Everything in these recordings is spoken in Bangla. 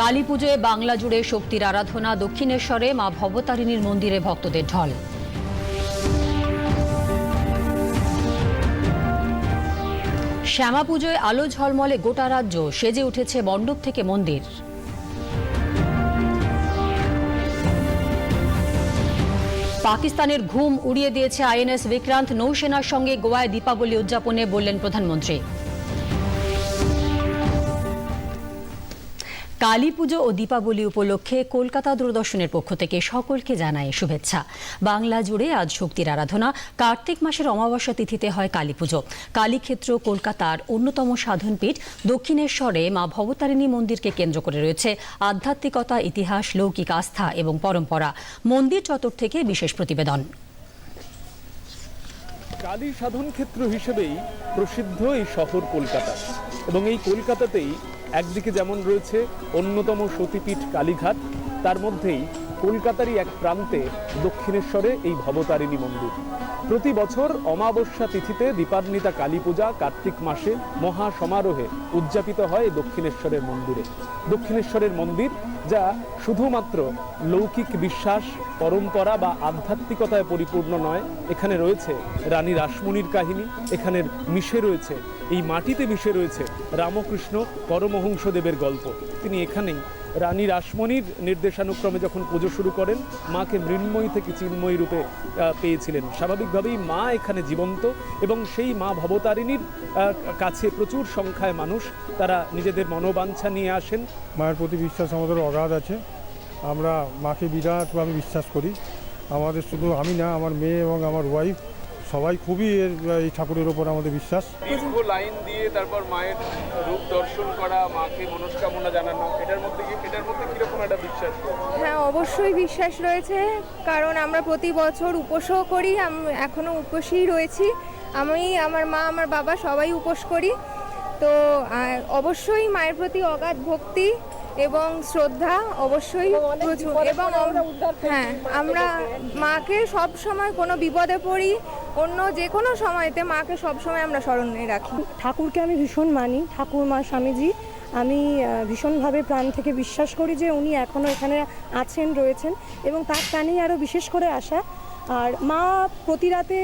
কালী পুজোয় বাংলা জুড়ে শক্তির আরাধনা, দক্ষিণেশ্বরে মা ভবতারিণীর মন্দিরে ভক্তদের ঢল। শ্যামা পুজোয় আলো ঝলমলে গোটা রাজ্য, সেজে উঠেছে মণ্ডপ থেকে মন্দির। পাকিস্তানের ঘুম উড়িয়ে দিয়েছে আইএনএস বিক্রান্ত নৌসেনার সঙ্গে গোয়ায় দীপাবলি উদযাপনে বললেন প্রধানমন্ত্রী। কালী পুজো ও দীপাবলি উপলক্ষে কলকাতা দূরদর্শনের পক্ষ থেকে সকলকে জানায় শুভেচ্ছা। বাংলা জুড়ে আজ শক্তির আরাধনা। কার্তিক মাসের অমাবস্যা তিথিতে হয় কালী পুজো। কালীক্ষেত্র কলকাতার অন্যতম সাধনপীঠ দক্ষিণেশ্বরে মা ভবতারিণী মন্দিরকে কেন্দ্র করে রয়েছে আধ্যাত্মিকতা, ইতিহাস, লৌকিক আস্থা এবং পরম্পরা। মন্দির চত্বর থেকে বিশেষ প্রতিবেদন। কালী সাধন ক্ষেত্র হিসেবেই প্রসিদ্ধ এই শহর কলকাতা। এবং এই কলকাতাতেই একদিকে যেমন রয়েছে অন্যতম সতীপীঠ কালীঘাট, তার মধ্যেই কলকাতারই এক প্রান্তে দক্ষিণেশ্বরে এই ভবতারিণী মন্দির। প্রতি বছর অমাবস্যা তিথিতে দীপান্বিতা কালী পূজা কার্তিক মাসে মহা সমারোহে উদযাপিত হয় দক্ষিণেশ্বরের মন্দিরে। দক্ষিণেশ্বরের মন্দির যা শুধুমাত্র লৌকিক বিশ্বাস, পরম্পরা বা আধ্যাত্মিকতায় পরিপূর্ণ নয়, এখানে রয়েছে রানী রাসমণির কাহিনী, এখানের মিশে রয়েছে, এই মাটিতে মিশে রয়েছে রামকৃষ্ণ পরমহংসদেবের গল্প। তিনি এখানেই রানী রাসমণির নির্দেশানুক্রমে যখন পুজো শুরু করেন, মাকে মৃন্ময়ী থেকে চিন্ময়ী রূপে পেয়েছিলেন। স্বাভাবিকভাবেই মা এখানে জীবন্ত এবং সেই মা ভবতারিণীর কাছে প্রচুর সংখ্যায় মানুষ তারা নিজেদের মনোবাঞ্ছা নিয়ে আসেন। মায়ের প্রতি বিশ্বাস আমাদের অগাধ আছে। আমরা মাকে বিরাটভাবে বিশ্বাস করি। আমাদের শুধু আমি না, আমার মেয়ে এবং আমার ওয়াইফ সবাই খুবই এর এই ঠাকুরের ওপর আমাদের বিশ্বাস। দীর্ঘ লাইন দিয়ে তারপর মায়ের রূপ দর্শন করা মাকে মনস্কামনা জানানো এটার মধ্যে কি এটার মধ্যে কীরকম একটা বিশ্বাস হ্যাঁ অবশ্যই বিশ্বাস রয়েছে কারণ আমরা প্রতি বছর উপোসও করি আম- এখনও উপোসই রয়েছি। আমি আমার মা আমার বাবা সবাই উপোস করি। তো অবশ্যই মায়ের প্রতি অগাধ ভক্তি এবং শ্রদ্ধা অবশ্যই প্রচুর। এবং হ্যাঁ আমরা মাকে সব সময় কোনো বিপদে পড়ি অন্য যে কোনো সময়তে মাকে সব সময় আমরা স্মরণে রাখি। ঠাকুরকে আমি ভীষণ মানি। ঠাকুর মা স্বামীজি আমি ভীষণভাবে প্রাণ থেকে বিশ্বাস করি যে উনি এখনও এখানে আছেন রয়েছেন এবং তার টানেই আরও বিশেষ করে আসা আর মা প্রতি রাতে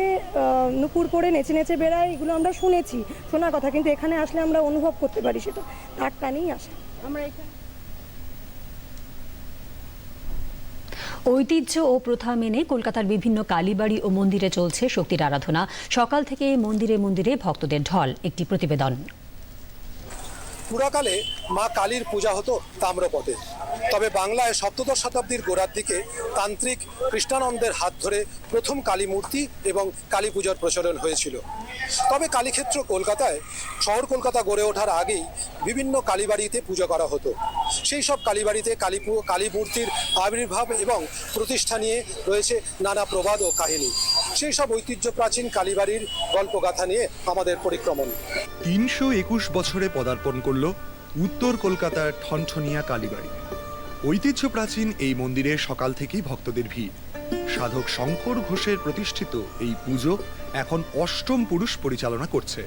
নুপুর পরে নেচে নেচে বেড়ায় এগুলো আমরা শুনেছি। শোনা কথা কিন্তু এখানে আসলে আমরা অনুভব করতে পারি সেটা। তার টানেই আসা আমরা এখানে ঐতিহ্য ও প্রথা মেনে কলকাতার বিভিন্ন কালীবাড়ি ও মন্দিরে চলছে শক্তির আরাধনা। সকাল থেকে মন্দিরে মন্দিরে ভক্তদের ঢল, একটি প্রতিবেদন। পুরাকালে মা কালীর পূজা হতো তাম্রপথে তবে বাংলায় সপ্তদশ শতাব্দীর গোড়ার দিকে তান্ত্রিক কৃষ্ণানন্দের হাত ধরে প্রথম কালী মূর্তি এবং কালী পূজার প্রচলন হয়েছিল। তবে কালীক্ষেত্র কলকাতায়, শহর কলকাতা গড়ে ওঠার আগেই বিভিন্ন কালীবাড়িতে পূজা করা হতো। সেই সব কালীবাড়িতে কালী কালী মূর্তির আবির্ভাব এবং প্রতিষ্ঠা নিয়ে রয়েছে নানা প্রবাদ ও কাহিনী। সেই সব ঐতিহ্য প্রাচীন কালীবাড়ির গল্পগাথা নিয়ে আমাদের পরিক্রমণ। তিনশো একুশ বছরে পদার্পণ করল উত্তর কলকাতার ঠনঠনিয়া কালীবাড়ি। ঐতিহ্য প্রাচীন এই মন্দিরে সকাল থেকেই ভক্তদের ভিড়। সাধক শঙ্কর ঘোষের প্রতিষ্ঠিত এই পুজো এখন অষ্টম পুরুষ পরিচালনা করছে।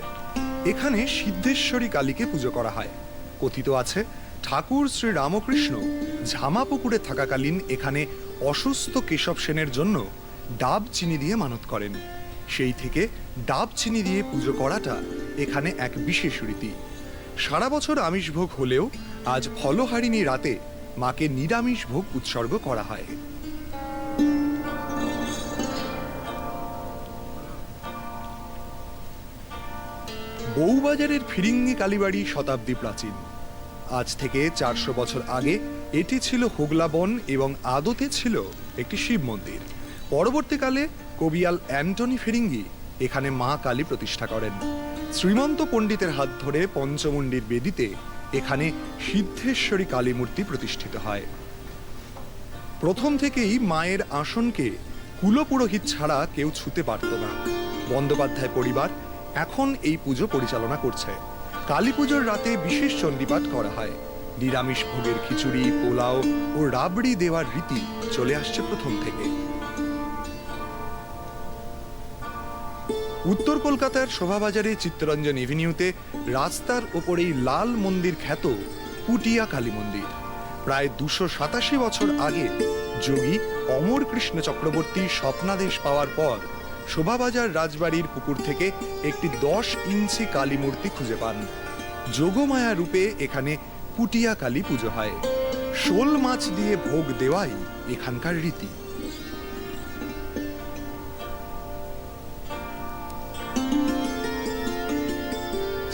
এখানে সিদ্ধেশ্বরী কালীকে পুজো করা হয়। কথিত আছে, ঠাকুর শ্রী রামকৃষ্ণ ঝামাপুকুরে থাকাকালীন এখানে অসুস্থ কেশব সেনের জন্য ডাব চিনি দিয়ে মানত করেন। সেই থেকে ডাব চিনি দিয়ে পুজো করাটা এখানে এক বিশেষ রীতি। সারা বছর আমিষ ভোগ হলেও আজ ফলহারিণী রাতে মাকে নিরামিষ ভোগ উৎসর্গ করা হয়। বউবাজারের ফিরিঙ্গি কালীবাড়ি শতাব্দী প্রাচীন। আজ থেকে চারশো বছর আগে এটি ছিল হোগলা বন এবং আদতে ছিল একটি শিব মন্দির। পরবর্তীকালে কবিয়াল অ্যান্টনি ফিরিঙ্গি এখানে মা কালী প্রতিষ্ঠা করেন। শ্রীমন্ত পণ্ডিতের হাত ধরে পঞ্চমুণ্ডির বেদিতে এখানে সিদ্ধেশ্বরী কালী মূর্তি প্রতিষ্ঠিত হয়। প্রথম থেকেই মায়ের আসনকে কুলপুরোহিত ছাড়া কেউ ছুতে পারত না। বন্দ্যোপাধ্যায় পরিবার এখন এই পুজো পরিচালনা করছে। কালী পুজোর রাতে বিশেষ চণ্ডীপাঠ করা হয়। নিরামিষ ভোগের খিচুড়ি, পোলাও ও রাবড়ি দেওয়ার রীতি চলে আসছে প্রথম থেকে। উত্তর কলকাতার শোভাবাজারে চিত্তরঞ্জন এভিনিউতে রাস্তার ওপরেই লাল মন্দির খ্যাত পুটিয়া কালী মন্দির। প্রায় দুশো সাতাশি বছর আগে যোগী অমর কৃষ্ণ চক্রবর্তী স্বপ্নাদেশ পাওয়ার পর শোভাবাজার রাজবাড়ির পুকুর থেকে একটি দশ ইঞ্চি কালী মূর্তি খুঁজে পান। যোগমায়া রূপে এখানে পুটিয়া কালী পুজো হয়। শোল মাছ দিয়ে ভোগ দেওয়াই এখানকার রীতি।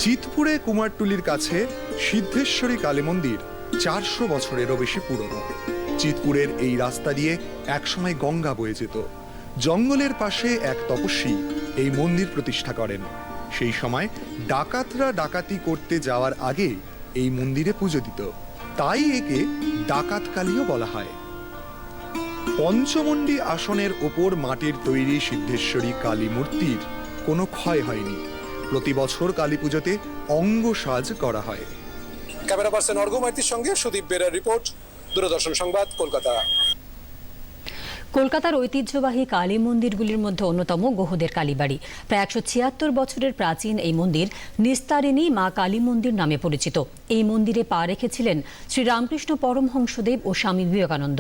চিতপুরে কুমারটুলির কাছে সিদ্ধেশ্বরী কালী মন্দির, চারশো বছরেরও বেশি পুরনো। চিতপুরের এই রাস্তা দিয়ে একসময় গঙ্গা বয়ে যেত। জঙ্গলের পাশে এক তপস্বী এই মন্দির প্রতিষ্ঠা করেন। সেই সময় ডাকাতরা ডাকাতি করতে যাওয়ার আগে এই মন্দিরে পুজো দিত। তাই একে ডাকাত কালীও বলা হয়। পঞ্চমন্ডি আসনের ওপর মাটির তৈরি সিদ্ধেশ্বরী কালী মূর্তির কোনো ক্ষয় হয়নি। প্রতি বছর কালী পুজোতে অঙ্গ সাজ করা হয়। ক্যামেরা পার্সন অর্ঘ মাইতির সঙ্গে সুদীপ বেরার রিপোর্ট, দূরদর্শন সংবাদ, কলকাতা। কলকাতার ঐতিহ্যবাহী কালী মন্দিরগুলির মধ্যে অন্যতম গোহদের কালীবাড়ি। প্রায় একশো ছিয়াত্তর বছরের প্রাচীন এই মন্দির নিস্তারিণী মা কালী মন্দির নামে পরিচিত। এই মন্দিরে পা রেখেছিলেন শ্রী রামকৃষ্ণ পরমহংসদেব ও স্বামী বিবেকানন্দ।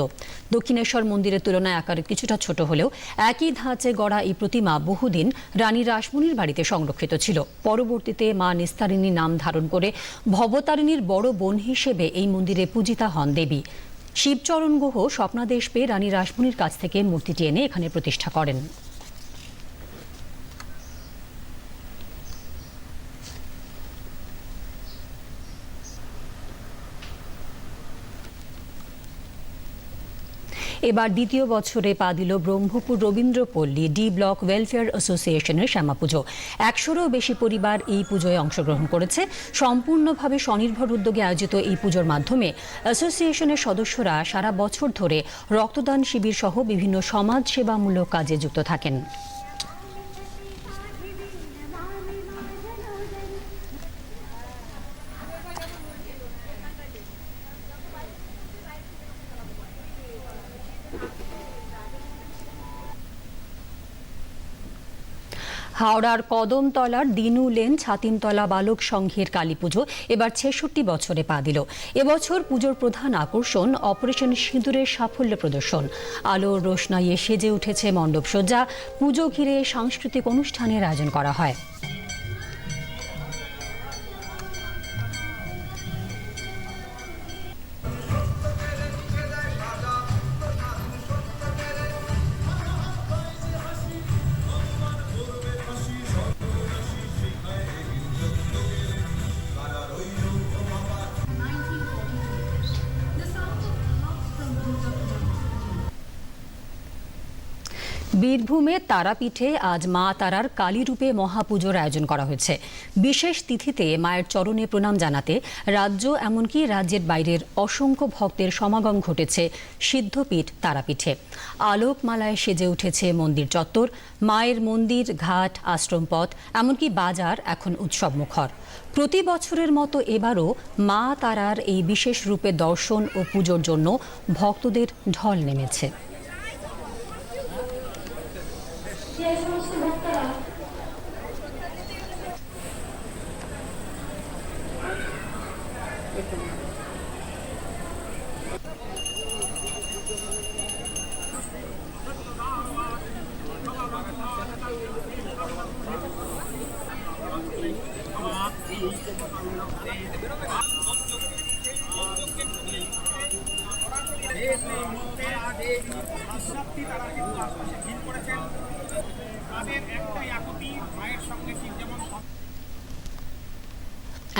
দক্ষিণেশ্বর মন্দিরের তুলনায় আকারে কিছুটা ছোট হলেও একই ধাঁচে গড়া এই প্রতিমা বহুদিন রানী রাসমণির বাড়িতে সংরক্ষিত ছিল। পরবর্তীতে মা নিস্তারিণী নাম ধারণ করে ভবতারিণীর বড় বোন হিসেবে এই মন্দিরে পূজিতা হন দেবী। শিবচরণ গুহ স্বপ্নাদেশ পেয়ে রানী রাসমণির কাছ থেকে মূর্তিটি এনে এখানে প্রতিষ্ঠা করেন। এবার দ্বিতীয় বছরে পা দিল Brahmapur Rabindrapalli D block welfare অ্যাসোসিয়েশনের শ্যামা পুজো। একশোরও বেশি পরিবার এই পুজোয় অংশগ্রহণ করেছে। সম্পূর্ণভাবে স্বনির্ভর উদ্যোগে আয়োজিত এই পুজোর মাধ্যমে অ্যাসোসিয়েশনের সদস্যরা সারা বছর ধরে রক্তদান শিবির সহ বিভিন্ন সমাজ সেবামূলক কাজে যুক্ত থাকেন। হাওড়ার কদমতলার দিনু লেন ছাতিমতলা বালক সংঘের কালী পুজো এবার ছেষট্টি বছরে পা দিল। এবছর পুজোর প্রধান আকর্ষণ অপারেশন সিঁদুরের সাফল্য প্রদর্শন। আলোর রোশনাইয়ে সেজে উঠেছে মণ্ডপসজ্জা। পুজো ঘিরে সাংস্কৃতিক অনুষ্ঠানের আয়োজন করা হয়। বীরভূমে তারাপীঠে আজ মা তারার কালী রূপে মহাপুজোর আয়োজন করা হয়েছে। বিশেষ তিথিতে মায়ের চরণে প্রণাম জানাতে রাজ্য এমনকি রাজ্যের বাইরের অসংখ্য ভক্তের সমাগম ঘটেছে সিদ্ধপীঠ তারাপীঠে। আলোকমালায় সেজে উঠেছে মন্দির চত্বর, মায়ের মন্দির, ঘাট, আশ্রম পথ, এমনকি বাজার এখন উৎসব মুখর। প্রতি বছরের মতো এবারও মা তারার এই বিশেষ রূপে দর্শন ও পুজোর জন্য ভক্তদের ঢল নেমেছে।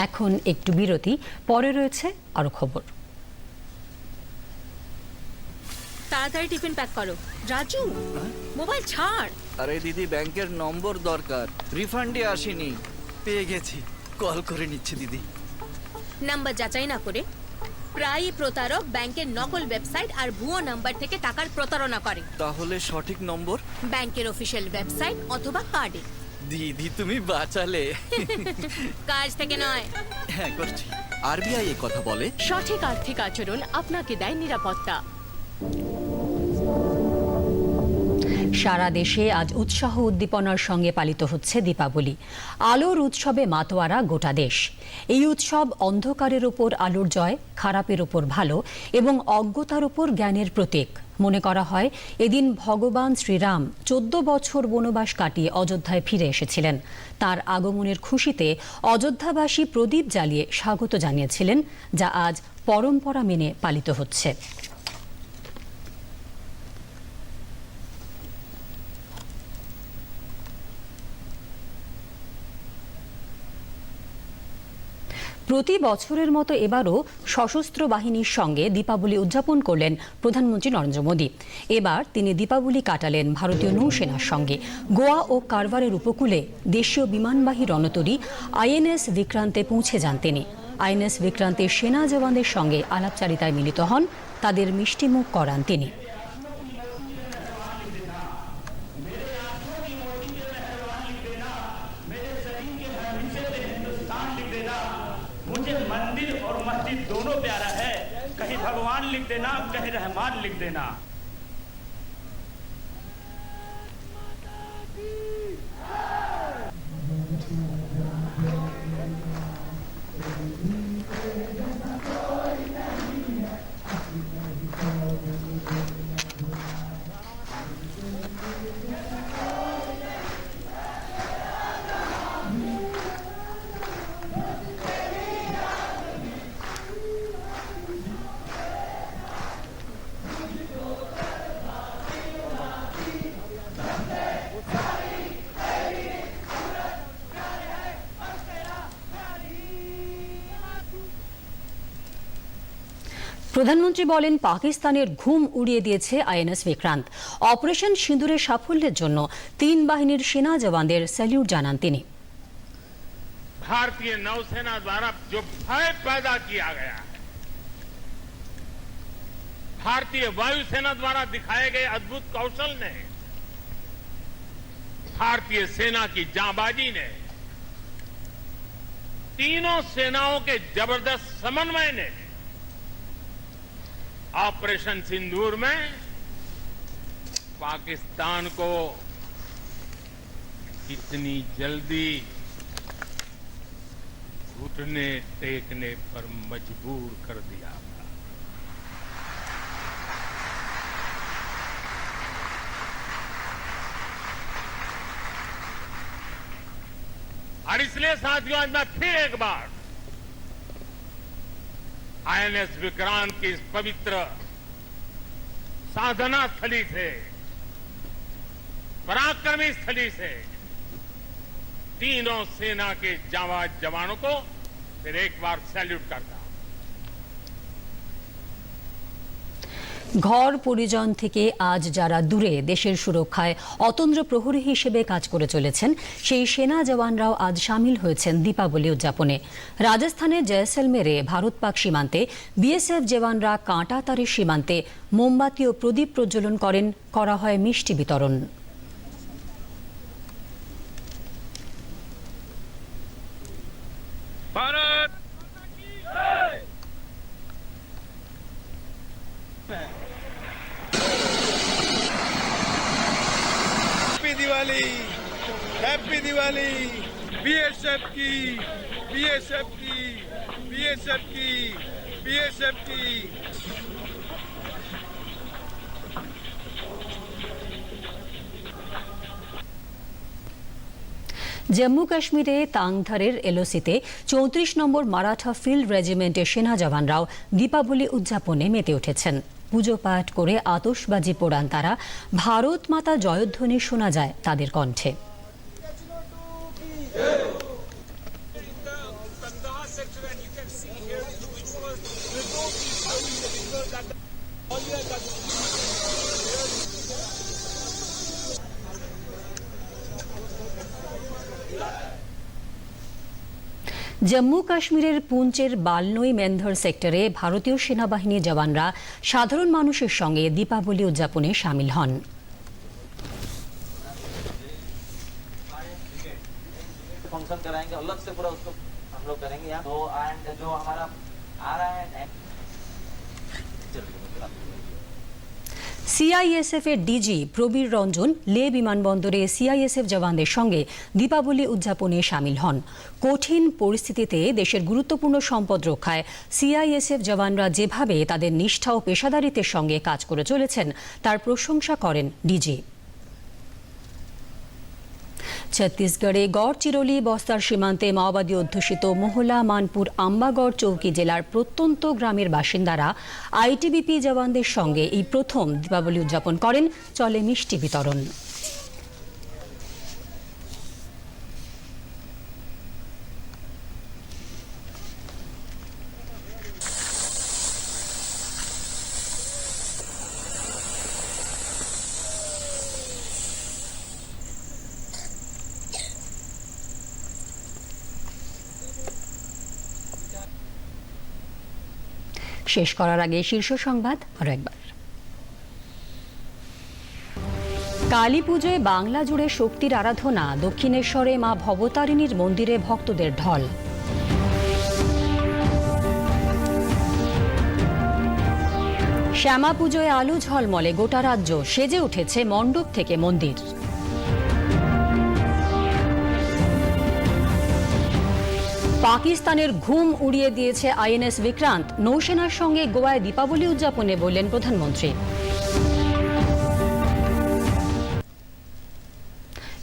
এখন একটু বিরতি পরে রয়েছে আরও খবর। তাড়াতাড়ি টিফিন প্যাক করো। রাজু মোবাইল ছাড়। আরে দিদি ব্যাংকের নম্বর দরকার। রিফান্ডে আসেনি। পেয়ে গেছি। কল করে নিচ্ছে দিদি। নাম্বার যাচাই না করে প্রায়ই প্রতারক ব্যাংকের নকল ওয়েবসাইট আর ভুয়ো নাম্বার থেকে টাকার প্রতারণা করে। তাহলে সঠিক নম্বর? ব্যাংকের অফিসিয়াল ওয়েবসাইট অথবা কার্ডে দিদি তুমি বাঁচালে। কাজ থেকে নয়। হ্যাঁ করছি। আরবিআই এ কথা বলে? সঠিক আর্থিক আচরণ আপনাকে দেয় নিরাপত্তা। সারা দেশে আজ উৎসাহ উদ্দীপনার সঙ্গে পালিত হচ্ছে দীপাবলি। আলোর উৎসবে মাতোয়ারা গোটা দেশ। এই উৎসব অন্ধকারের উপর আলোর জয়, খারাপের উপর ভালো এবং অজ্ঞতার উপর জ্ঞানের প্রতীক। মনে করা হয়, এদিন ভগবান শ্রীরাম চোদ্দ বছর বনবাস কাটিয়ে অযোধ্যায় ফিরে এসেছিলেন। তার আগমনের খুশিতে অযোধ্যাবাসী প্রদীপ জ্বালিয়ে স্বাগত জানিয়েছিলেন, যা আজ পরম্পরা মেনে পালিত হচ্ছে। প্রতি বছরের মতো এবারও সশস্ত্র বাহিনীর সঙ্গে দীপাবলি উদযাপন করলেন প্রধানমন্ত্রী নরেন্দ্র মোদী। এবার তিনি দীপাবলি কাটালেন ভারতীয় নৌসেনার সঙ্গে। গোয়া ও কারওয়ারের উপকূলে দেশীয় বিমানবাহী রণতরী আইএনএস বিক্রান্তে পৌঁছে যান তিনি। আইএনএস বিক্রান্তের সেনা জওয়ানদের সঙ্গে আলাপচারিতায় মিলিত হন। তাদের মিষ্টিমুখ করান তিনি। मंदिर और मस्जिद दोनों प्यारा है। कहीं भगवान लिख देना कहीं रहमान लिख देना। প্রধানমন্ত্রী বলেন পাকিস্তানের ঘুম উড়িয়ে দিয়েছে আইএনএস বিক্রান্ত অপারেশন সিঁদুরের সাফল্যের জন্য তিন বাহিনীর সেনা জওয়ানদের স্যালিউট জানান তিনি भारतीय नौसेना द्वारा जो भय पैदा किया गया है भारतीय वायुसेना द्वारा दिखाए गए अद्भुत कौशल ने भारतीय सेना की जाबाजी ने तीनों सेनाओं के जबरदस्त समन्वय ने ऑपरेशन सिंदूर में पाकिस्तान को इतनी जल्दी घुटने टेकने पर मजबूर कर दिया था। और इसलिए साथियों, आज मैं फिर एक बार आईएनएस विक्रांत की इस पवित्र साधना स्थली से, पराक्रमी स्थली से तीनों सेना के जावाज जवानों को फिर एक बार सैल्यूट करता ঘর পরিজন থেকে আজ যারা দূরে দেশের সুরক্ষায় অতন্দ্র প্রহরী হিসেবে কাজ করে চলেছেন, সেই সেনা জওয়ানরাও আজ সামিল হয়েছেন দীপাবলি উদযাপনে। রাজস্থানের জয়সলমেরে ভারত পাক সীমান্তে বিএসএফ জওয়ানরা কাঁটাতারের সীমান্তে মোমবাতি ও প্রদীপ প্রজ্বলন করেন, করা হয় মিষ্টি বিতরণ। दिवाली हैप्पी दिवाली बीएसएफ की बीएसएफ की बीएसएफ की बीएसएफ की জম্মু কাশ্মীরে তাংধারের এলওসিতে চৌত্রিশ নম্বর মারাঠা ফিল্ড রেজিমেন্টের সেনা জওয়ানরাও দীপাবলি উদযাপনে মেতে উঠেছেন পুজো পাঠ করে আতশবাজি পোড়ান তারা। ভারত মাতা জয়ধ্বনি শোনা যায় তাদের কণ্ঠে। জম্মু কাশ্মীরের পুঞ্চের বালনই মেন্ধর সেক্টরে ভারতীয় সেনাবাহিনীর জওয়ানরা সাধারণ মানুষের সঙ্গে দীপাবলি উদযাপনে সামিল হন। সিআইএসএফ এর ডিজি প্রবীর রঞ্জন লে বিমানবন্দরে সিআইএসএফ জওয়ানদের সঙ্গে দীপাবলি উদযাপনে সামিল হন। কঠিন পরিস্থিতিতে দেশের গুরুত্বপূর্ণ সম্পদ রক্ষায় সিআইএসএফ জওয়ানরা যেভাবে তাদের নিষ্ঠা ও পেশাদারিত্বের সঙ্গে কাজ করে চলেছেন, তার প্রশংসা করেন ডিজি। ছত্তিশগড়ে গড়চিরলি বস্তার সীমান্তে মাওবাদী অধ্যুষিত মোহলা, মানপুর আম্বাগড় চৌকি জেলার প্রত্যন্ত গ্রামের বাসিন্দারা আইটিবিপি জওয়ানদের সঙ্গে এই প্রথম দীপাবলি উদযাপন করেন। চলে মিষ্টি বিতরণ। শেষ করার আগে শীর্ষ সংবাদ আরও একবার। কালী পুজোয় বাংলা জুড়ে শক্তির আরাধনা, দক্ষিণেশ্বরে মা ভবতারিণীর মন্দিরে ভক্তদের ঢল। শ্যামা পুজোয় আলু ঝলমলে গোটা রাজ্য, সেজে উঠেছে মণ্ডপ থেকে মন্দির। পাকিস্তানের ঘুম উড়িয়ে দিয়েছে আইএনএস বিক্রান্ত। নৌসেনার সঙ্গে গোয়ায় দীপাবলি উদযাপনে বললেন প্রধানমন্ত্রী।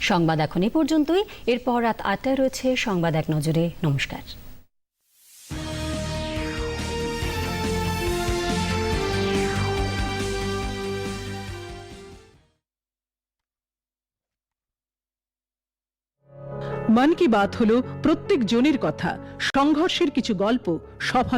সংবাদ এখন এ পর্যন্তই। এরপর রাত আটটায় রয়েছে সংবাদ এক নজরে। নমস্কার। মন কি বাত হলো প্রত্যেক জনের কথা। সংঘর্ষের কিছু গল্প সফল